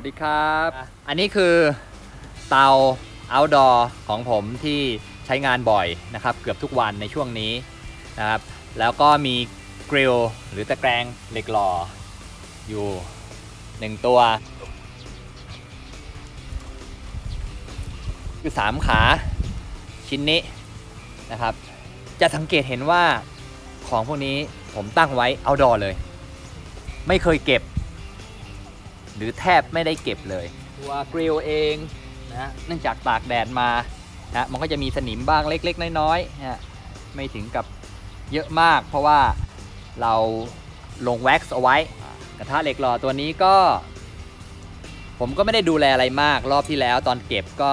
วัสดีครับ อันนี้คือเตา outdoor ของผมที่ใช้งานบ่อยนะครับ เกือบทุกวันในช่วงนี้นะครับ แล้วก็มีกริลหรือตะแกรงเหล็กหล่ออยู่หนึ่งตัว คือสามขาชิ้นนี้นะครับ จะสังเกตเห็นว่าของพวกนี้ผมตั้งไว้ outdoor เลย ไม่เคยเก็บ หรือแทบไม่ได้เก็บเลย ตัวกริลเองนะเนื่องจากตากแดดมานะมันก็จะมีสนิมบ้างเล็กๆ น้อยๆนะฮะไม่ถึงกับเยอะมาก เพราะว่าเราลงแว็กซ์เอาไว้ กระทะเหล็กหล่อตัวนี้ก็ ผมก็ไม่ได้ดูแลอะไรมากรอบที่แล้วตอนเก็บก็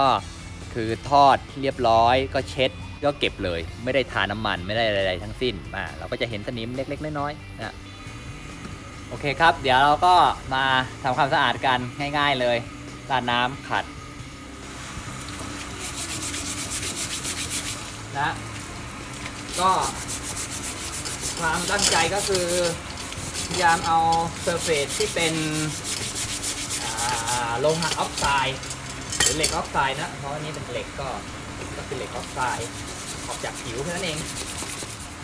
คือทอดเรียบร้อยก็เช็ดก็เก็บเลย ไม่ได้ทาน้ำมันไม่ได้อะไรทั้งสิ้นอ่าเราก็จะเห็นสนิมเล็กๆ น้อยๆนะ โอเคครับ เดี๋ยวเราก็มาทำความสะอาดกันง่าย ๆเลยราดน้ำขัดนะก็ความตั้งใจก็คือพยายามเอาเซอร์เฟซที่เป็นโลหะออกไซด์หรือเหล็กออกไซด์นะ เพราะอันนี้เป็นเหล็กก็ก็คือเหล็กออกไซด์ออกจากผิวแค่นั้นเอง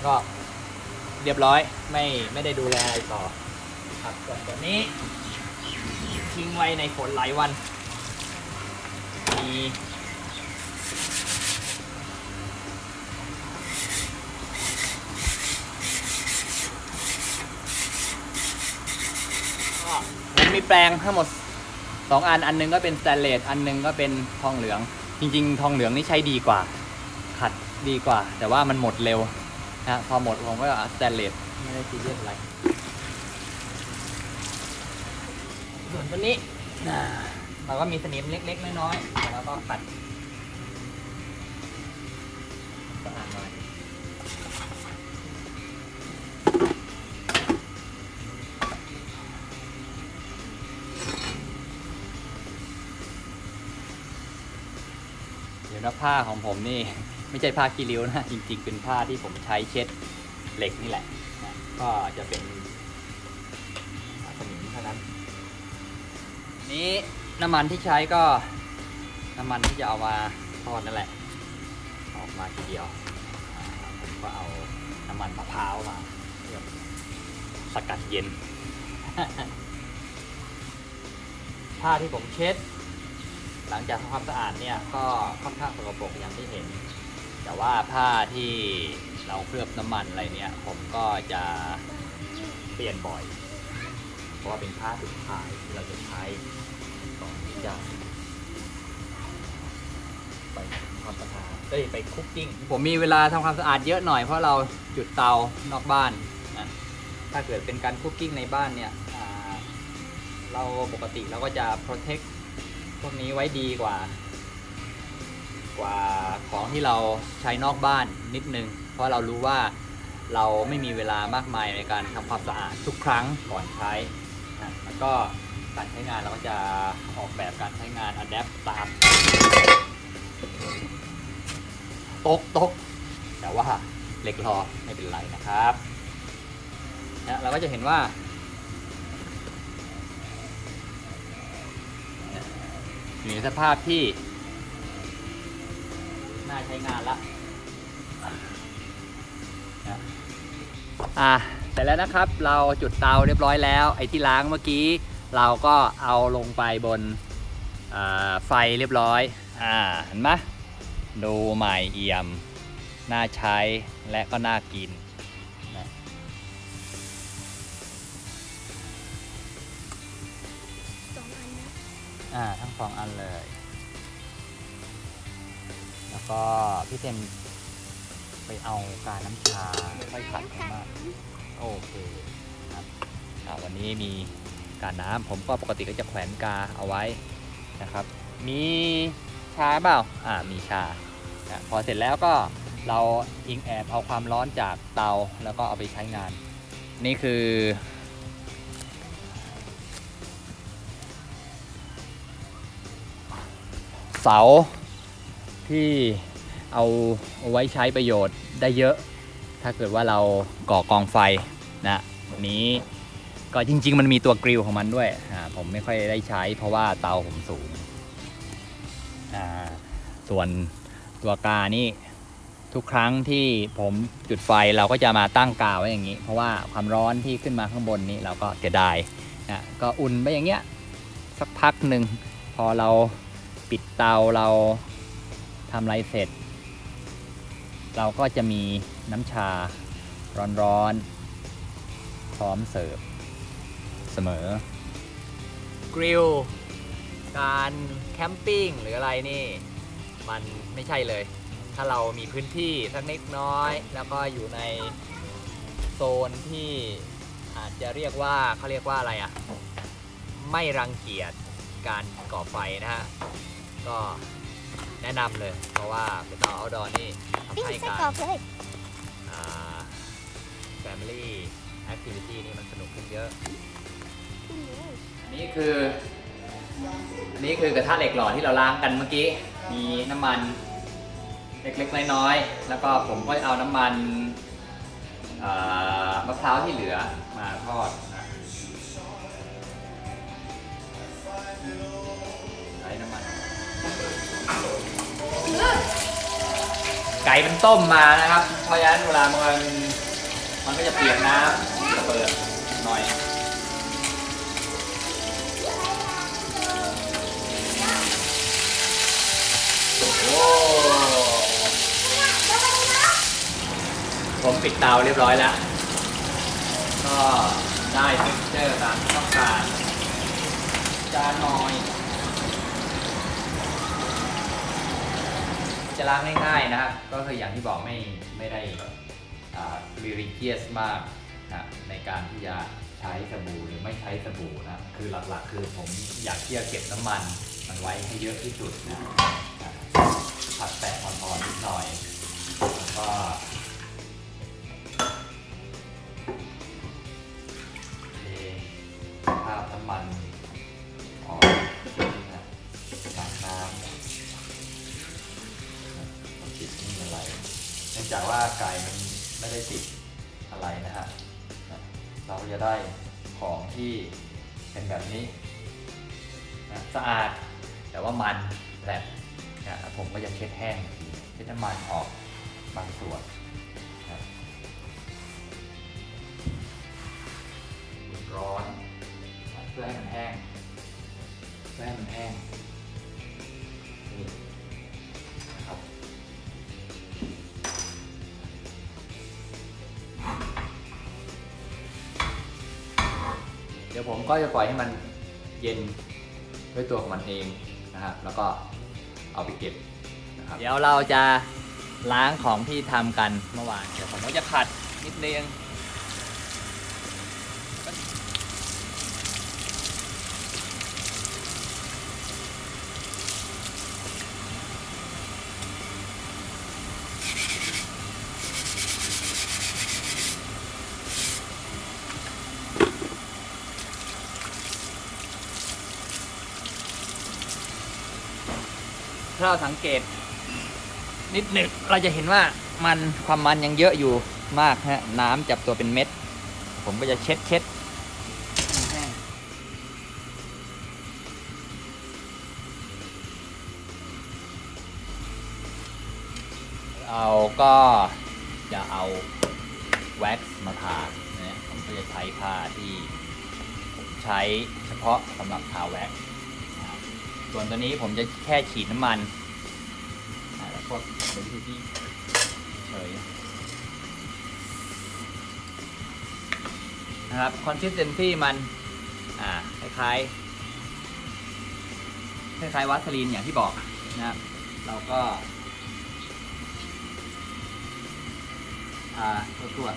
ก็เรียบร้อยไม่ไม่ได้ดูแลอะไรต่อ ครับส่วนตัวนี้ ทิ้งไว้ในฝนหลายวัน มีผมมีแปลงทั้งหมด 2 อัน อันนึงก็เป็นสแตนเลส อันนึงก็เป็นทองเหลือง จริง ๆ ทองเหลืองนี่ใช้ดีกว่า ขัดดีกว่า แต่ว่ามันหมดเร็วนะพอหมดผมก็เอาสแตนเลส ไม่ได้ซีเรียสอะไร ส่ วนตัวนี้น่ะเราก็มีสนิมเล็กๆน้อยๆแล้วก็ขัดสะอาดหน่อยเดี๋ยวนะผ้าของผมนี่ ไม่ใช่ผ้าคีริ้วนะ จริงๆ เป็นผ้าที่ผมใช้เช็ดเหล็กนี่แหละนะก็จะเป็นสนิมเท่านั้น นี้น้ำมันที่ใช้ก็น้ำมันที่จะเอามาทอดนั่นแหละ ออกมาทีเดียวผมก็เอาน้ำมันมะพร้าวมาเพื่อสกัดเย็นผ้าที่ผมเช็ด หลังจากทำความสะอาดเนี่ยก็ค่อนข้างสกปรกอย่างที่เห็น แต่ว่าผ้าที่เราเคลือบน้ำมันอะไรเนี่ย ผมก็จะเปลี่ยนบ่อย เพราะว่าเป็นผ้าสุดท้ายที่เราจะใช้ ก่อนที่จะไปทำความสะอาดเอ้ยไปคุกกิ้งผมมีเวลาทำความสะอาดเยอะหน่อยเพราะเราจุดเตานอกบ้านนะถ้าเกิดเป็นการคุกกิ้งในบ้านเนี่ยอ่าเราปกติเราก็จะ protect พวกนี้ไว้ดีกว่า กว่าของที่เราใช้นอกบ้านนิดนึง เพราะเรารู้ว่าเราไม่มีเวลามากมายในการทำความสะอาดทุกครั้งก่อนใช้อะแล้วก็ การใช้งานเราก็จะออกแบบการใช้งาน adapt ตามตกตกแต่ว่าเหล็กรอไม่เป็นไรนะครับนะเราก็จะเห็นว่าอยู่ในสภาพที่น่าใช้งานละนะอะเสร็จแล้วนะครับ เราจุดเตาเรียบร้อยแล้ว ไอ้ที่ล้างเมื่อกี้ เราก็เอาลงไปบนอ่าไฟเรียบร้อย อ่าเห็นไหมดูใหม่เอี่ยม น่าใช้และก็น่ากินนะสองอันนะอ่าทั้งสองอันเลย แล้วก็พี่เต็มไปเอากาน้ำชาค่อยขัดให้มากโอเคครับอ่าวันนี้มี กาน้ำผมก็ปกติก็จะแขวนกาเอาไว้นะครับ มีชาเปล่าอ่ามีชาพอเสร็จแล้วก็เราอิงแอบเอาความร้อนจากเตาแล้วก็เอาไปใช้งาน นี่คือ เสาที่เอาเอาไว้ใช้ประโยชน์ได้เยอะ ถ้าเกิดว่าเราก่อกองไฟนะวันนี้ ก็จริง ๆ มันมีตัวกริลของมันด้วยอ่าผมไม่ค่อยได้ใช้ เพราะว่าเตาผมสูงอ่าส่วนตัวกานี่ทุกครั้งที่ผมจุดไฟเราก็จะมาตั้งกาไว้อย่างนี้ เพราะว่าความร้อนที่ขึ้นมาข้างบนนี้เราก็เสียดายนะก็อุ่นไปอย่างเงี้ยสักพักหนึ่งพอเราปิดเตาเราทำไรเสร็จ เราก็จะมีน้ำชาร้อนๆพร้อมเสิร์ฟ เสมอ กริลการแคมปิ้งหรืออะไรนี่ มันไม่ใช่เลย ถ้าเรามีพื้นที่สักนิดน้อย แล้วก็อยู่ในโซนที่อาจจะเรียกว่าเขาเรียกว่าอะไรอะ่ะ ไม่รังเกียจการก่อไฟนะฮะ ก็แนะนำเลย เพราะว่าเป็นเตาเอาดอนี่ทำปิ้งให้ไส้การกรอกเลยอ่า Family Activity นี่มันสนุกขึ้นเยอะปิ้งเลย อันนี้คืออันนี้คือกระทะเหล็กหล่อที่เราล้างกันเมื่อกี้ มีน้ำมันเล็กๆน้อยๆแล้วก็ผมก็เอาน้ำมันอ่ามะพร้าวที่เหลือมาทอดนะใช้น้ำมัน ไก่มันต้มมานะครับ เพราะฉะนั้นเวลามันมันก็จะเปียกน้ำจะเปิดหน่อย ปิดเตาเรียบร้อยแล้ว ก็ได้เท็กเจอร์ตามที่ต้องการจานน้อย จะล้างง่ายๆนะครับ ก็คืออย่างที่บอกไม่ไม่ได้รีริเกียสมากนะในการที่จะใช้สบู่หรือไม่ใช้สบู่นะ คือหลักๆ คือผมอยากที่จะเก็บน้ำมันมันไว้ให้เยอะที่สุดนะผัดแตะอ่อนๆนิดหน่อย แล้วก็ เทคราบน้ำมันออกนะตักน้ำมันติดนี่อะไร เนื่องจากว่าไก่มันไม่ได้ติดอะไรนะฮะ เราจะได้ของที่เป็นแบบนี้นะสะอาดแต่ว่ามันแผลบนะผมก็จะเช็ดแห้งเช็ดน้ำมันออกบางส่วน ร้อน เพื่อให้มันแห้งเพื่อให้มันแห้งนี่นะครับเดี๋ยวผมก็จะปล่อยให้มันเย็นด้วยตัวของมันเองนะครับ แล้วก็เอาไปเก็บนะครับ เดี๋ยวเราจะล้างของที่ทำกันเมื่อวาน เดี๋ยวผมก็จะขัดนิดนึง ถ้าเราสังเกต นิดหนึ่งเราจะเห็นว่ามันความมันยังเยอะอยู่มากฮะน้ำจับตัวเป็นเม็ด ผมก็จะเช็ดเช็ดเอาก็จะเอาแว็กซ์มาทานะผมก็จะใช้ผ้าที่ผมใช้เฉพาะสำหรับทาแว็กซ์นะค ส่วนตัวนี้ผมจะแค่ฉีดน้ำมันแล้วก็เป็นที่ที่เฉยนะครับ consistency มันอ่าคล้ายๆคล้ายๆวัสลีนอย่างที่บอกนะครับเราก็ อ่าตัวตัวจ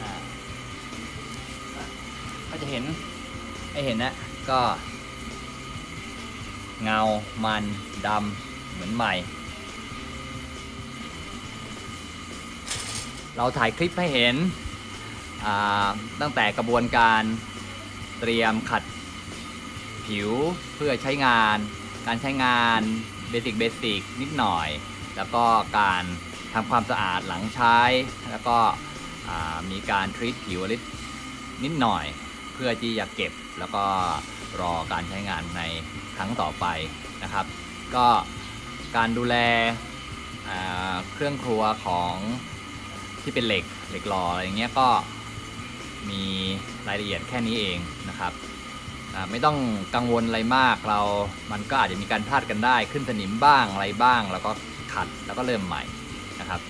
อ่าก็จะ เห็นไอเห็นนะก็ เงามันดำเหมือนใหม่ เราถ่ายคลิปให้เห็นตั้งแต่กระบวนการเตรียมขัดผิวเพื่อใช้งาน การใช้งานเบสิกเบสิกนิดหน่อย แล้วก็การทำความสะอาดหลังใช้ แล้วก็มีการทรีตผิวนิดนิดหน่อย เพื่อที่จะเก็บแล้วก็รอการใช้งานในครั้งต่อไปนะครับ ก็การดูแลเครื่องครัวของที่เป็นเหล็กเหล็กหล่ออะไรอยเงี้ยก็มีรายละเอียดแค่นี้เองนะครับไม่ต้องกังวลอะไรมากเรา มันก็อาจจะมีการพลาดกันได้ขึ้นสนิมบ้างอะไรบ้าง แล้วก็ขัดแล้วก็เริ่มใหม่นะครับ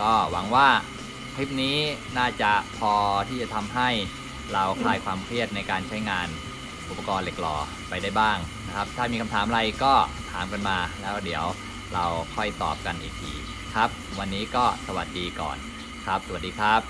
ก็หวังว่าคลิปนี้น่าจะพอที่จะทำให้ เราคลายความเครียดในการใช้งานอุปกรณ์เหล็กหล่อไปได้บ้างนะครับ ถ้ามีคำถามอะไรก็ถามกันมาแล้วเดี๋ยวเราค่อยตอบกันอีกทีครับ วันนี้ก็สวัสดีก่อนครับ สวัสดีครับ